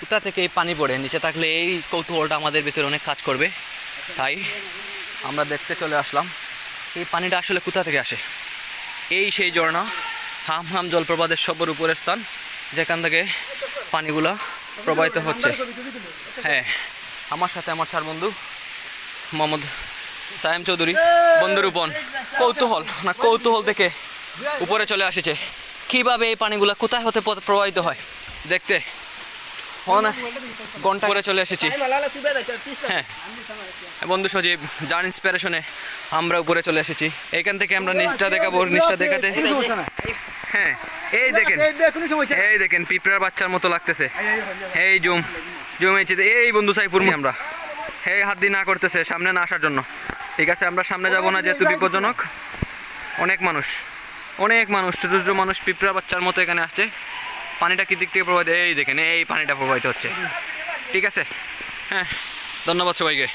কোথা থেকে এই পানি পড়ে, নিচে থাকলে এই কৌতূহলটা আমাদের ভিতরে অনেক কাজ করবে। তাই আমরা দেখতে চলে আসলাম। এই পানিটা আসলে কোথা থেকে আসে। এই সেই ঝর্ণা, হাম হাম জলপ্রপাতের সবর উপরের স্থান, যেখান থেকে পানিগুলা প্রবাহিত হচ্ছে। হ্যাঁ আমার সাথে আমার চার বন্ধু, মোহাম্মদ সায়েম চৌধুরী বন্ধুরূপন কৌতূহল, না, কৌতূহল থেকে উপরে চলে আসেছে। কীভাবে এই পানিগুলা কোথায় হতে প্রবাহিত হয়? দেখতে। ঘণ্টা করে চলে এসেছি। হ্যাঁ। বন্ধু সজীব, যার ইন্সপিরেশনে আমরা উপরে চলে এসেছি। এখান থেকে আমরা নিচটা দেখাবো, নিচটা দেখাতে। হ্যাঁ এই দেখেন। এই দেখেন, পিঁপড়ার বাচ্চার মতো লাগতেছে। এই জুম জুম এই বন্ধু সাইপুর আমরা। এই হাত দিয়ে না করতেছে, সামনে না আসার জন্য। ঠিক আছে আমরা সামনে যাব না যেহেতু বিপজ্জনক। অনেক মানুষ অনেক মানুষ ছোটো ছোটো মানুষ পিঁপড়া বাচ্চার মতো এখানে আসছে। পানিটা কি দিক থেকে প্রবাহিত এই দেখেন এই পানিটা প্রবাহিত হচ্ছে। ঠিক আছে? হ্যাঁ ধন্যবাদ সবাইকে।